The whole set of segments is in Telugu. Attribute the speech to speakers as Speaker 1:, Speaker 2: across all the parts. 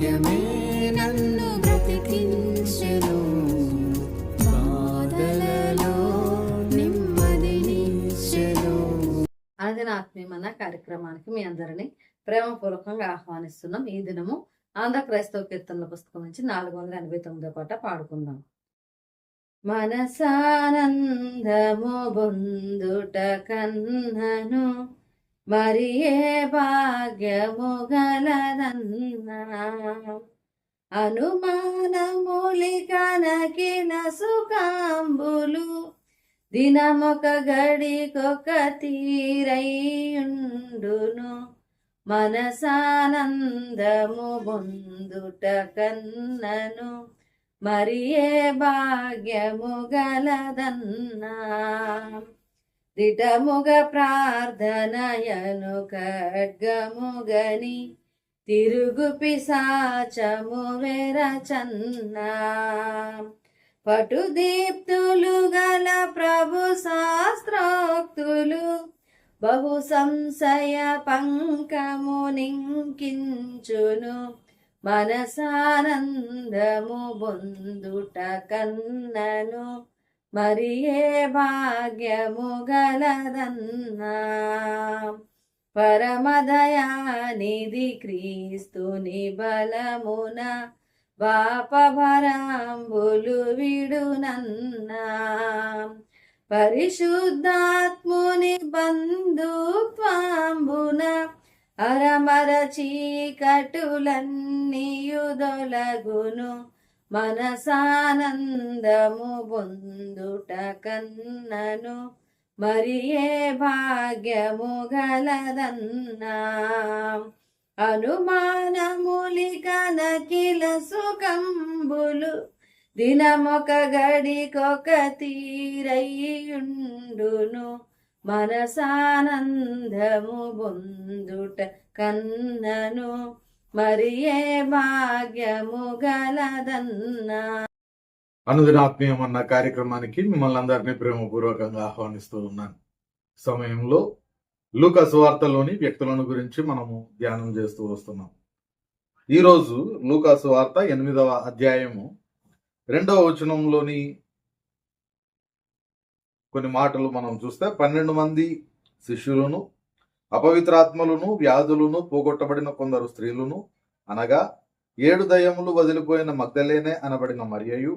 Speaker 1: వాక్యమే నన్ను బ్రతికించెను. బాధలలో నెమ్మదినిచ్చెను
Speaker 2: ఆత్మీయమన్న కార్యక్రమానికి మీ అందరినీ ప్రేమపూర్వకంగా ఆహ్వానిస్తున్నాం. ఈ దినము ఆంధ్ర క్రైస్తవ కీర్తనల పుస్తకం నుంచి నాలుగు వందల ఎనభై తొమ్మిదో పాట పాడుకుందాం. మనసానందము బొందుట కన్నను మరి ఏ భాగ్యము గలదన్నా అనుమానములికనకిల సుఖాంబులు దినమొక గడికొక తీరయుండును. మనసానందము బొందుట కన్నను మరి ఏ భాగ్యము గలదన్నా దిటముగ ప్రార్థనయను ఖడ్గముగని తిరుగు పిశాచము వెరచన్నా పటుదీప్తులు గల ప్రభు శాస్త్రోక్తులు బహు సంశయ పంకము నింకించును మనసానందము బొందుట కన్నను. మరి ఏ భాగ్యము గలదన్నా. పరమదయానిధి క్రీస్తుని బలమున పాపభరాంబులు విడునన్నా. పరిశుద్ధాత్ముని బంధుత్వాంబున అరమర చీకటులన్నీయుదొలగును మనసానందము బొందుట కన్నను మరి ఏ భాగ్యము గలదన్నా? అనుమానములికనకిల సుఖంబులు దినమొక గడికొక తీరయ్యుండును. మనసానందము బొందుట కన్నను మరి ఏ భాగ్యము గలదన్నా
Speaker 3: అనుదినాత్మీయం అన్న కార్యక్రమానికి మిమ్మల్ని అందరినీ ప్రేమపూర్వకంగా ఆహ్వానిస్తూ ఉన్నాను. సమయంలో లూకా సువార్తలోని వ్యక్తులను గురించి మనము ధ్యానం చేస్తూ వస్తున్నాం. ఈరోజు లూకా సువార్త ఎనిమిదవ అధ్యాయము రెండవ వచనంలోని కొన్ని మాటలు మనం చూస్తే పన్నెండు మంది శిష్యులను అపవిత్రాత్మలను వ్యాధులను పోగొట్టబడిన కొందరు స్త్రీలను అనగా ఏడు దయములు వదిలిపోయిన మగ్ధలేనే అనబడిన మరియయు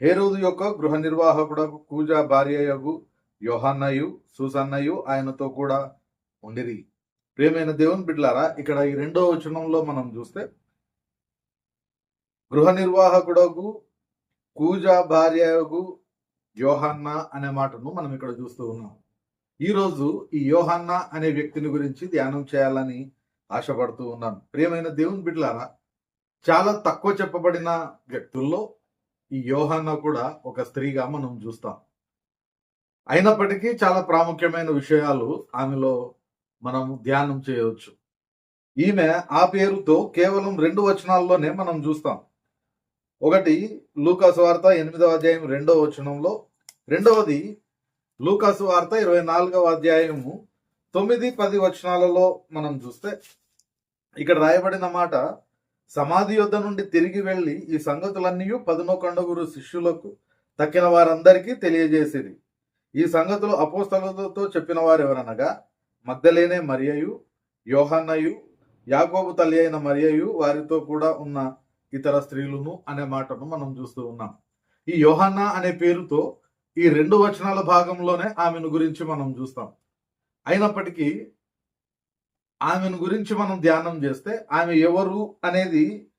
Speaker 3: హేరోదు యొక్క గృహ నిర్వాహకుడకు కూజా భార్యయగు యోహన్నయు సూసన్నయు ఆయనతో కూడా ఉండిరి. ప్రేమైన దేవుని బిడ్లారా ఇక్కడ ఈ రెండో వచనంలో మనం చూస్తే గృహ నిర్వాహకుడకు కూజా భార్యయగు యోహన్న అనే మాటను మనం ఇక్కడ చూస్తూ ఉన్నాం. ఈరోజు ఈ యోహన్న అనే వ్యక్తిని గురించి ధ్యానం చేయాలని ఆశపడుతూ ఉన్నాను. ప్రియమైన దేవుని బిడ్లారా చాలా తక్కువ చెప్పబడిన వ్యక్తుల్లో ఈ యోహన్న కూడా ఒక స్త్రీగా మనం చూస్తాం. అయినప్పటికీ చాలా ప్రాముఖ్యమైన విషయాలు ఆమెలో మనం ధ్యానం చేయవచ్చు. ఈమె ఆ పేరుతో కేవలం రెండు వచనాల్లోనే మనం చూస్తాం. ఒకటి లూకాస్ వార్త ఎనిమిదవ అధ్యాయం రెండవ వచనంలో రెండవది లూకాసు వార్త ఇరవై నాలుగవ అధ్యాయము తొమ్మిది పది వచనాలలో మనం చూస్తే ఇక్కడ రాయబడిన మాట సమాధి యొద్ద నుండి తిరిగి వెళ్ళి ఈ సంగతులన్నీ పదునొకండుగురు శిష్యులకు తక్కిన వారందరికీ తెలియజేసేది ఈ సంగతులు అపోస్తలతో చెప్పిన వారు ఎవరనగా మగ్ధలేనే మరియయు యోహన్నయు యాకోబు తల్లి అయిన మరియయు వారితో కూడా ఉన్న ఇతర స్త్రీలను అనే మాటను మనం చూస్తూ ఉన్నాం. ఈ యోహన్న అనే పేరుతో ఈ రెండు వచనాల భాగంలోనే ఆమెను గురించి మనం చూస్తాం. అయినప్పటికీ ఆమెను గురించి మనం ధ్యానం చేస్తే ఆమె ఎవరు అనేది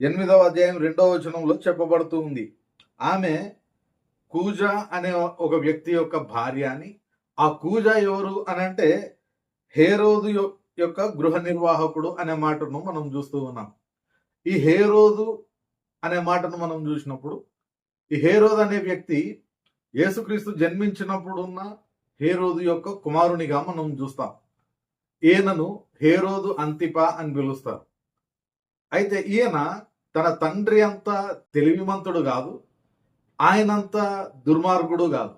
Speaker 3: ఎనిమిదవ అధ్యాయం రెండవ వచనంలో చెప్పబడుతూ ఉంది. ఆమె కూజ అనే ఒక వ్యక్తి యొక్క భార్య అని. ఆ కూజ ఎవరు అని అంటే హేరోదు యొక్క గృహ నిర్వాహకుడు అనే మాటను మనం చూస్తూ ఉన్నాం. ఈ హేరోదు అనే మాటను మనం చూసినప్పుడు ఈ హేరోద్ అనే వ్యక్తి యేసుక్రీస్తు జన్మించినప్పుడు ఉన్న హేరోదు యొక్క కుమారునిగా మనం చూస్తాం. ఈయనను హేరోదు అంతిప అని పిలుస్తారు. అయితే ఈయన తన తండ్రి అంత తెలివిమంతుడు కాదు ఆయనంత దుర్మార్గుడు కాదు.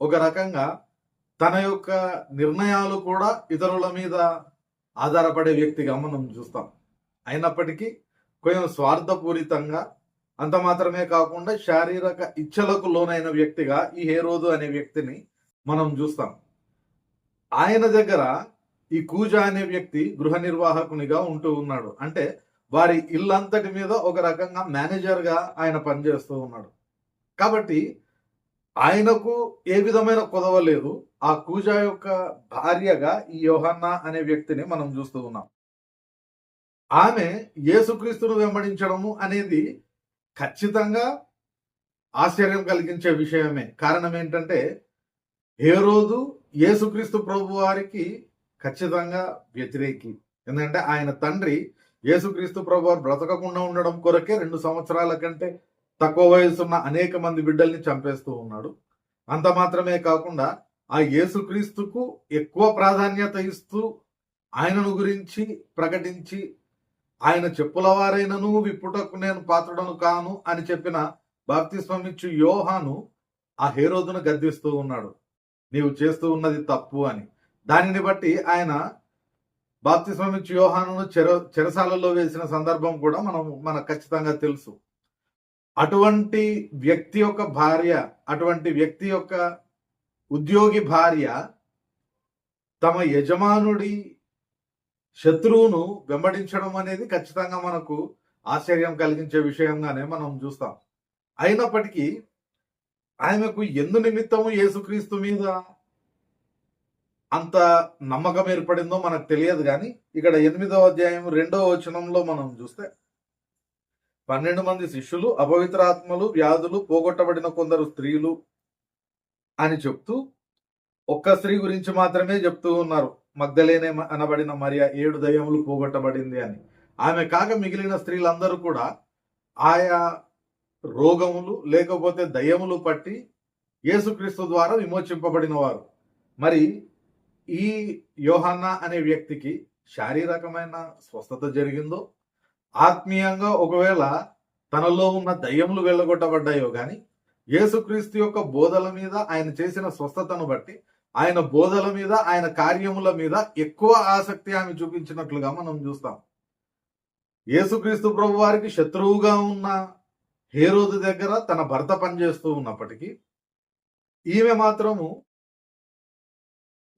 Speaker 3: ఒక రకంగా తన యొక్క నిర్ణయాలు కూడా ఇతరుల మీద ఆధారపడే వ్యక్తిగా మనం చూస్తాం. అయినప్పటికీ కొంచెం స్వార్థపూరితంగా అంత మాత్రమే కాకుండా శారీరక ఇచ్చలకు లోనైన వ్యక్తిగా ఈ హేరోదు అనే వ్యక్తిని మనం చూస్తాం. ఆయన దగ్గర ఈ కూజ అనే వ్యక్తి గృహ నిర్వాహకునిగా ఉంటూ ఉన్నాడు. అంటే వారి ఇల్లంతటి మీద ఒక రకంగా మేనేజర్గా ఆయన పనిచేస్తూ ఉన్నాడు. కాబట్టి ఆయనకు ఏ విధమైన కొదవ లేదు. ఆ కూజ యొక్క భార్యగా ఈ యోహన్న అనే వ్యక్తిని మనం చూస్తూ ఉన్నాం. ఆమె యేసుక్రీస్తును వెంబడించడము అనేది ఖచ్చితంగా ఆశ్చర్యం కలిగించే విషయమే. కారణం ఏంటంటే ఏ రోజు యేసుక్రీస్తు ప్రభు వారికి ఖచ్చితంగా వ్యతిరేకి. ఎందుకంటే ఆయన తండ్రి యేసుక్రీస్తు ప్రభు వారు బ్రతకకుండా ఉండడం కొరకే రెండు సంవత్సరాల కంటే తక్కువ వయసున్న అనేక మంది బిడ్డల్ని చంపేస్తూ ఉన్నాడు. అంత మాత్రమే కాకుండా ఆ యేసుక్రీస్తుకు ఎక్కువ ప్రాధాన్యత ఇస్తూ ఆయనను గురించి ప్రకటించి ఆయన చెప్పుల వారైనను విప్పుటకు నేను పాత్రుడను కాను అని చెప్పిన బాప్తిస్వమిచ్చు యోహాను ఆ హేరోదును గద్దిస్తూ ఉన్నాడు. నీవు చేస్తూ ఉన్నది తప్పు అని. దానిని బట్టి ఆయన బాప్తిస్వమిచ్చు యోహానును చెర చెరసాలలో వేసిన సందర్భం కూడా మనం మనకు ఖచ్చితంగా తెలుసు. అటువంటి వ్యక్తి యొక్క భార్య అటువంటి వ్యక్తి యొక్క ఉద్యోగి భార్య తమ యజమానుడి శత్రువును వెంబడించడం అనేది ఖచ్చితంగా మనకు ఆశ్చర్యం కలిగించే విషయంగానే మనం చూస్తాం. అయినప్పటికీ ఆయనకు ఎందు నిమిత్తము యేసుక్రీస్తు మీద అంత నమ్మకం ఏర్పడిందో మనకు తెలియదు కానీ ఇక్కడ ఎనిమిదవ అధ్యాయం రెండవ వచనంలో మనం చూస్తే పన్నెండు మంది శిష్యులు అపవిత్రాత్మలు వ్యాధులు పోగొట్టబడిన కొందరు స్త్రీలు అని చెప్తూ ఒక్క స్త్రీ గురించి మాత్రమే చెప్తూ ఉన్నారు. మగ్ధలేనే అనబడిన మరియ ఏడు దయ్యములు పోగొట్టబడింది అని. ఆమె కాక మిగిలిన స్త్రీలందరూ కూడా ఆయా రోగములు లేకపోతే దయ్యములు పట్టి యేసుక్రీస్తు ద్వారా విమోచింపబడిన వారు మరి ఈ యోహన్న అనే వ్యక్తికి శారీరకమైన స్వస్థత జరిగిందో ఆత్మీయంగా ఒకవేళ తనలో ఉన్న దయ్యములు వెళ్ళగొట్టబడ్డాయో కానీ యేసుక్రీస్తు యొక్క బోధల మీద ఆయన చేసిన స్వస్థతను బట్టి ఆయన బోధల మీద ఆయన కార్యముల మీద ఎక్కువ ఆసక్తి ఆమె చూపించినట్లుగా మనం చూస్తాం. యేసుక్రీస్తు ప్రభు వారికి శత్రువుగా ఉన్న హేరోదు దగ్గర తన భర్త పనిచేస్తూ ఉన్నప్పటికీ ఈమె మాత్రము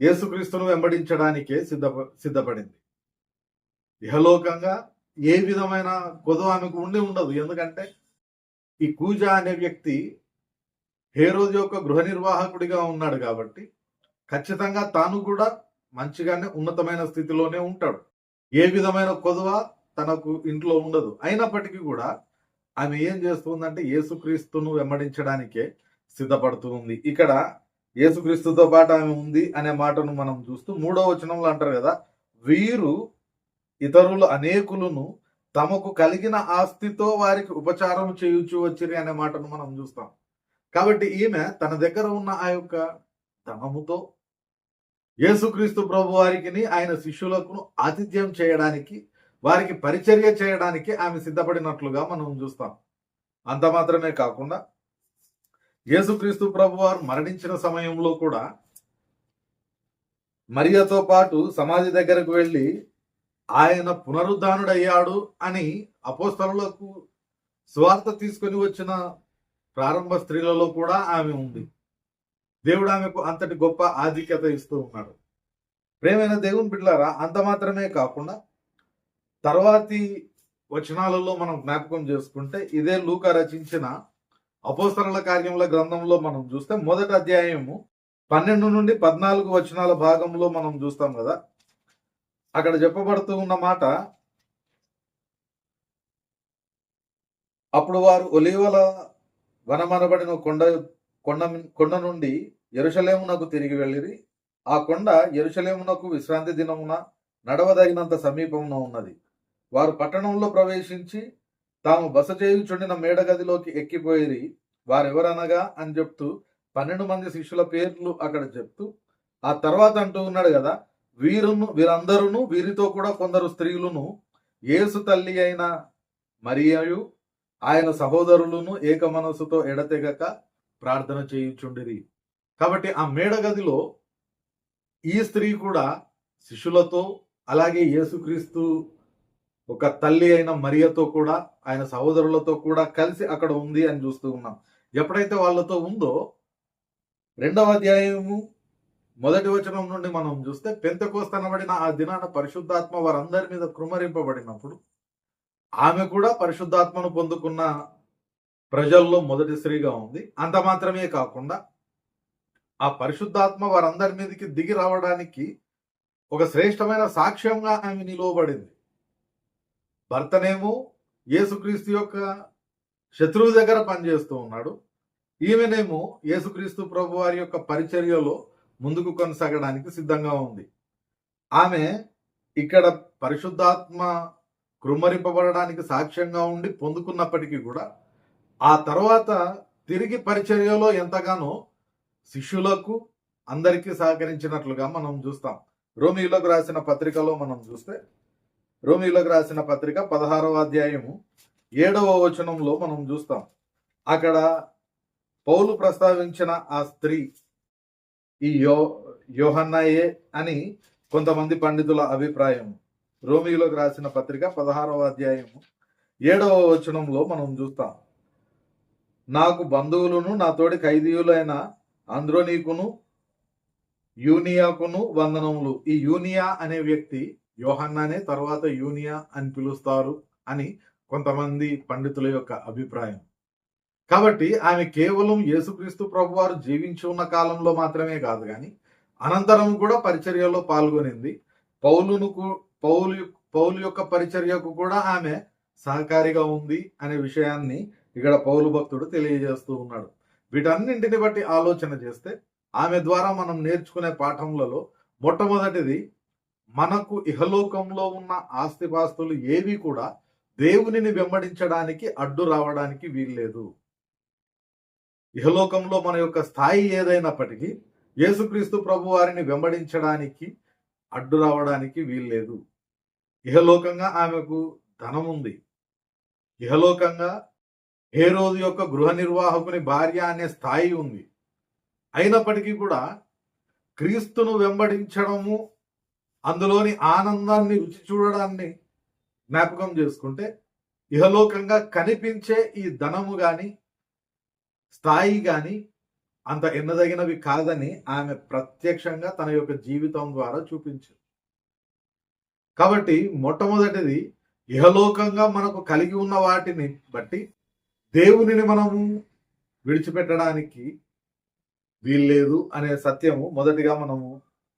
Speaker 3: యేసుక్రీస్తును వెంబడించడానికే సిద్ధ సిద్ధపడింది. ఇహలోకంగా ఏ విధమైన కొదవ ఆమెకు ఉండి ఉండదు. ఎందుకంటే ఈ కూజ అనే వ్యక్తి హేరోజు యొక్క గృహ నిర్వాహకుడిగా ఉన్నాడు కాబట్టి ఖచ్చితంగా తాను కూడా మంచిగానే ఉన్నతమైన స్థితిలోనే ఉంటాడు. ఏ విధమైన కొదవ తనకు ఇంట్లో ఉండదు. అయినప్పటికీ కూడా ఆమె ఏం చేస్తుందంటే యేసుక్రీస్తును వెంబడించడానికే సిద్ధపడుతూ ఉంది. ఇక్కడ యేసుక్రీస్తుతో పాటు ఆమె ఉంది అనే మాటను మనం చూస్తూ మూడో వచనంలో అంటారు కదా వీరు ఇతరులు అనేకులను తమకు కలిగిన ఆస్తితో వారికి ఉపచారం చేయుచు వచ్చిరి అనే మాటను మనం చూస్తాం. కాబట్టి ఈమె తన దగ్గర ఉన్న ఆ యొక్క ధనముతో యేసుక్రీస్తు ప్రభు వారికి ఆయన శిష్యులకు ఆతిథ్యం చేయడానికి వారికి పరిచర్య చేయడానికి ఆమె సిద్ధపడినట్లుగా మనం చూస్తాం. అంత మాత్రమే కాకుండా యేసుక్రీస్తు ప్రభు వారు మరణించిన సమయంలో కూడా మరియతో పాటు సమాధి దగ్గరకు వెళ్ళి ఆయన పునరుద్ధానుడయ్యాడు అని అపోస్తలకు స్వార్థ తీసుకొని వచ్చిన ప్రారంభ స్త్రీలలో కూడా ఆమె ఉంది. దేవుడు ఆమెకు అంతటి గొప్ప ఆధిక్యత ఇస్తూ ఉన్నాడు. ప్రేమైన దేవుని బిడ్డలారా అంత మాత్రమే కాకుండా తర్వాతి వచనాలలో మనం జ్ఞాపకం చేసుకుంటే ఇదే లూక రచించిన అపోస్తల కార్యముల గ్రంథంలో మనం చూస్తే మొదటి అధ్యాయము పన్నెండు నుండి పద్నాలుగు వచనాల భాగంలో మనం చూస్తాం కదా. అక్కడ చెప్పబడుతూ ఉన్న మాట అప్పుడు వారు ఒలివల వనమనబడిన కొండ కొండ కొండ నుండి ఎరుషలేమునకు తిరిగి వెళ్ళిరి. ఆ కొండ ఎరుషలేమునకు విశ్రాంతి దినమున నడవదగినంత సమీపమున ఉన్నది. వారు పట్టణంలో ప్రవేశించి తాము బస చేయుచుండిన మేడగదిలోకి ఎక్కిపోయిరి. వారెవరనగా అని చెప్తూ పన్నెండు మంది శిష్యుల పేర్లు అక్కడ చెప్తూ ఆ తర్వాత అంటూ ఉన్నాడు కదా వీరును వీరందరూ వీరితో కూడా కొందరు స్త్రీలను యేసు తల్లి అయిన మరియు ఆయన సహోదరులను ఏక మనసుతో ఎడతెగక ప్రార్థన చేయుచుండిరి. కాబట్టి ఆ మేడగదిలో ఈ స్త్రీ కూడా శిష్యులతో అలాగే యేసుక్రీస్తు ఒక తల్లి అయిన మరియతో కూడా ఆయన సహోదరులతో కూడా కలిసి అక్కడ ఉంది అని చూస్తూ ఉన్నాం. ఎప్పుడైతే వాళ్ళతో ఉందో రెండవ అధ్యాయము మొదటి వచనం నుండి మనం చూస్తే పెంతకోస్తనబడిన ఆ దినాన పరిశుద్ధాత్మ వారందరి మీద కృమరింపబడినప్పుడు ఆమె కూడా పరిశుద్ధాత్మను పొందుకున్న ప్రజల్లో మొదటి స్త్రీగా ఉంది. అంత మాత్రమే కాకుండా ఆ పరిశుద్ధాత్మ వారందరి మీదకి దిగి రావడానికి ఒక శ్రేష్టమైన సాక్ష్యంగా ఆమె నిలువబడింది భర్తనేమో యేసుక్రీస్తు యొక్క శత్రువు దగ్గర పనిచేస్తూ ఉన్నాడు. ఈమెనేమో యేసుక్రీస్తు ప్రభు వారి యొక్క పరిచర్యలో ముందుకు కొనసాగడానికి సిద్ధంగా ఉంది. ఆమె ఇక్కడ పరిశుద్ధాత్మ కృమ్మరింపబడడానికి సాక్ష్యంగా ఉండి పొందుకున్నప్పటికీ కూడా ఆ తర్వాత తిరిగి పరిచర్యలో ఎంతగానో శిష్యులకు అందరికీ సహకరించినట్లుగా మనం చూస్తాం. రోమిలకు రాసిన పత్రికలో మనం చూస్తే రోమిలకు రాసిన పత్రిక పదహారవ అధ్యాయము ఏడవ వచనంలో మనం చూస్తాం. అక్కడ పౌలు ప్రస్తావించిన ఆ స్త్రీ ఈ యో యోహన్నయే అని కొంతమంది పండితుల అభిప్రాయం. రోమిలోకి రాసిన పత్రిక పదహారవ అధ్యాయము ఏడవ వచనంలో మనం చూస్తాం. నాకు బంధువులను నా తోటి ఖైదీయులైన ఆంధ్రోనీకును యూనియాకును వందనములు. ఈ యూనియా అనే వ్యక్తి యోహన్నానే తర్వాత యూనియా అని పిలుస్తారు అని కొంతమంది పండితుల యొక్క అభిప్రాయం. కాబట్టి ఆమె కేవలం యేసుక్రీస్తు ప్రభు వారు జీవించి ఉన్న కాలంలో మాత్రమే కాదు కానీ అనంతరం కూడా పరిచర్యలో పాల్గొనింది. పౌలును పౌలు పౌలు యొక్క పరిచర్యకు కూడా ఆమె సహకారిగా ఉంది అనే విషయాన్ని ఇక్కడ పౌలు భక్తుడు తెలియజేస్తూ ఉన్నాడు. వీటన్నింటిని బట్టి ఆలోచన చేస్తే ఆమె ద్వారా మనం నేర్చుకునే పాఠములలో మొట్టమొదటిది మనకు ఇహలోకంలో ఉన్న ఆస్తిపాస్తులు ఏవి కూడా దేవునిని వెంబడించడానికి అడ్డు రావడానికి వీల్లేదు. ఇహలోకంలో మన యొక్క స్థాయి ఏదైనప్పటికీ యేసుక్రీస్తు ప్రభు వారిని వెంబడించడానికి అడ్డు రావడానికి వీల్లేదు. ఇహలోకంగా ఆమెకు ధనం ఉంది ఇహలోకంగా హేరోదు యొక్క గృహ నిర్వాహకుని భార్య అనే స్థాయి ఉంది. అయినప్పటికీ కూడా క్రీస్తును వెంబడించడము అందులోని ఆనందాన్ని రుచి చూడడాన్ని జ్ఞాపకం చేసుకుంటే ఇహలోకంగా కనిపించే ఈ ధనము గాని స్థాయి గాని అంత ఎన్నదగినవి కాదని ఆమె ప్రత్యక్షంగా తన యొక్క జీవితం ద్వారా చూపించింది. కాబట్టి మొట్టమొదటిది ఇహలోకంగా మనకు కలిగి ఉన్న వాటిని బట్టి దేవునిని మనము విడిచిపెట్టడానికి వీల్లేదు అనే సత్యము మొదటిగా మనము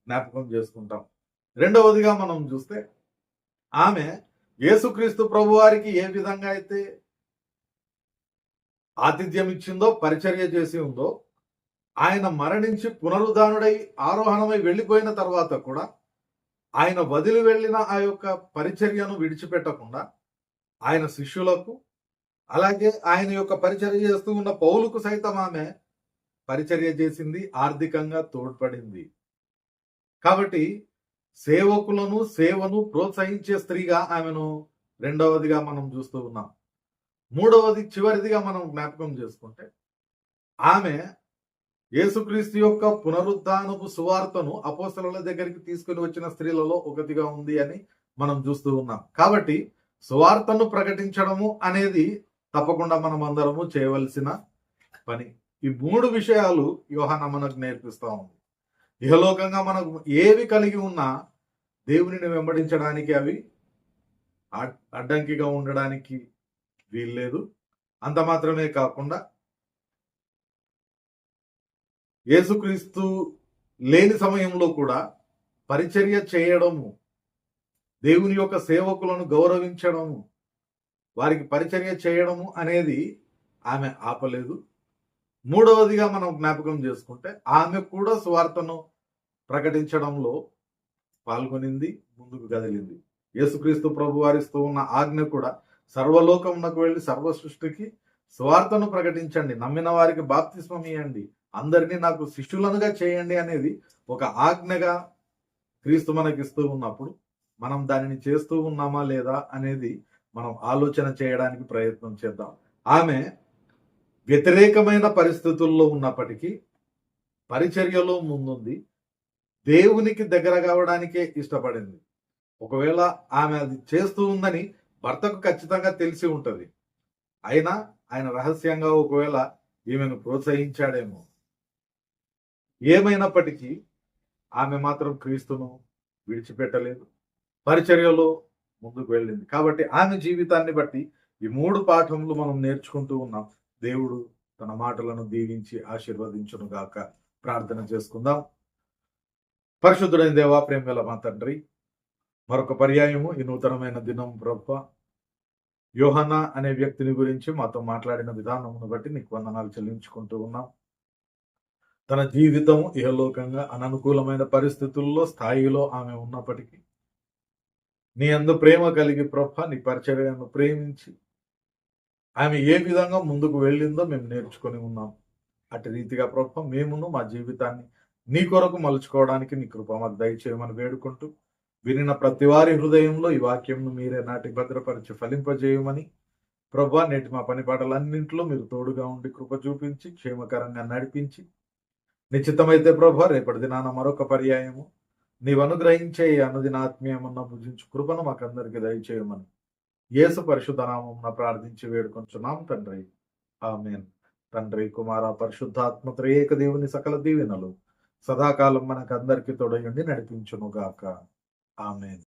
Speaker 3: జ్ఞాపకం చేసుకుంటాం. రెండవదిగా మనం చూస్తే ఆమె యేసుక్రీస్తు ప్రభు వారికి ఏ విధంగా అయితే ఆతిథ్యం ఇచ్చిందో పరిచర్య చేసి ఉందో ఆయన మరణించి పునరుద్ధానుడై ఆరోహణమై వెళ్ళిపోయిన తర్వాత కూడా ఆయన వదిలి వెళ్ళిన ఆ యొక్క పరిచర్యను విడిచిపెట్టకుండా ఆయన శిష్యులకు అలాగే ఆయన యొక్క పరిచర్య చేస్తూ ఉన్న పౌలుకు సైతం ఆమె పరిచర్య చేసింది ఆర్థికంగా తోడ్పడింది. కాబట్టి సేవకులను సేవను ప్రోత్సహించే స్త్రీగా ఆమెను రెండవదిగా మనం చూస్తూ ఉన్నాం. మూడవది చివరిదిగా మనం జ్ఞాపకం చేసుకుంటే ఆమె యేసుక్రీస్తు యొక్క పునరుద్ధానపు సువార్తను అపోస్తల దగ్గరికి తీసుకుని వచ్చిన స్త్రీలలో ఒకటిగా ఉంది అని మనం చూస్తూ ఉన్నాం. కాబట్టి సువార్తను ప్రకటించడము అనేది తప్పకుండా మనం అందరము చేయవలసిన పని. ఈ మూడు విషయాలు యోహాన మనకు నేర్పిస్తూ ఉంది. ఇహలోకంగా మనకు ఏవి కలిగి ఉన్నా దేవునిని వెంబడించడానికి అవి అడ్- అడ్డంకిగా ఉండడానికి వీల్లేదు. అంత మాత్రమే కాకుండా యేసుక్రీస్తు లేని సమయంలో కూడా పరిచర్య చేయడము దేవుని యొక్క సేవకులను గౌరవించడము వారికి పరిచర్య చేయడము అనేది ఆమె ఆపలేదు. మూడవదిగా మనం జ్ఞాపకం చేసుకుంటే ఆమె కూడా స్వార్థను ప్రకటించడంలో పాల్గొనింది ముందుకు కదిలింది. యేసుక్రీస్తు ప్రభు వారిస్తూ ఉన్న ఆజ్ఞ కూడా సర్వలోకమునకు వెళ్ళి సర్వ సృష్టికి స్వార్థను ప్రకటించండి నమ్మిన వారికి బాప్తిస్మం ఇవ్వండి అందరినీ నాకు శిష్యులనుగా చేయండి అనేది ఒక ఆజ్ఞగా క్రీస్తు మనకిస్తూ ఉన్నప్పుడు మనం దానిని చేస్తూ ఉన్నామా లేదా అనేది మనం ఆలోచన చేయడానికి ప్రయత్నం చేద్దాం. ఆమె వ్యతిరేకమైన పరిస్థితుల్లో ఉన్నప్పటికీ పరిచర్యలో ముందుంది. దేవునికి దగ్గర కావడానికే ఇష్టపడింది. ఒకవేళ ఆమె అది చేస్తూ ఉందని భర్తకు ఖచ్చితంగా తెలిసి ఉంటుంది. అయినా ఆయన రహస్యంగా ఒకవేళ ఈమెను ప్రోత్సహించాడేమో. ఏమైనప్పటికీ ఆమె మాత్రం క్రీస్తును విడిచిపెట్టలేదు. పరిచర్యలో ముందుకు వెళ్ళింది. కాబట్టి ఆమె జీవితాన్ని బట్టి ఈ మూడు పాఠములు మనం నేర్చుకుంటూ ఉన్నాం. దేవుడు తన మాటలను దీవించి ఆశీర్వదించును గాక. ప్రార్థన చేసుకుందాం. పరిశుద్ధుడైన దేవా ప్రేమల మా తండ్రి మరొక పర్యాయము ఈ నూతనమైన దినం ప్రభ. యోహన అనే వ్యక్తిని గురించి మాతో మాట్లాడిన విధానమును బట్టి నీకు వందనాలు చెల్లించుకుంటూ ఉన్నాం. తన జీవితం ఇహలోకంగా అననుకూలమైన పరిస్థితుల్లో స్థాయిలో ఆమె ఉన్నప్పటికీ నీ అందు ప్రేమ కలిగి ప్రభ నీ పరిచర్యను ప్రేమించి ఆమె ఏ విధంగా ముందుకు వెళ్ళిందో మేము నేర్చుకొని ఉన్నాం. అటు రీతిగా ప్రభ మేమును మా జీవితాన్ని నీ కొరకు మలుచుకోవడానికి నీ కృప మాకు దయచేయమని వేడుకుంటూ వినిన ప్రతి వారి హృదయంలో ఈ వాక్యంను మీరే నాటి భద్రపరిచి ఫలింపజేయమని ప్రభా నేటి మా పని పాటలన్నింటిలో మీరు తోడుగా ఉండి కృప చూపించి క్షేమకరంగా నడిపించి నిశ్చితమైతే ప్రభా రేపటి దినాన మరొక పర్యాయము నీవు అనుగ్రహించే ఈ అనుదినాత్మీయమన్న భుజించు కృపను మాకందరికి దయచేయమని యేసు పరిశుద్ధనామం ప్రార్థించి వేడుకొంచున్నాం తండ్రి. ఆమెన్. తండ్రి కుమార పరిశుద్ధాత్మ త్రియేక దేవుని సకల దీవెనలు సదాకాలం మనకందరికి తొడయుండి నడిపించును గాక ఆమెన్.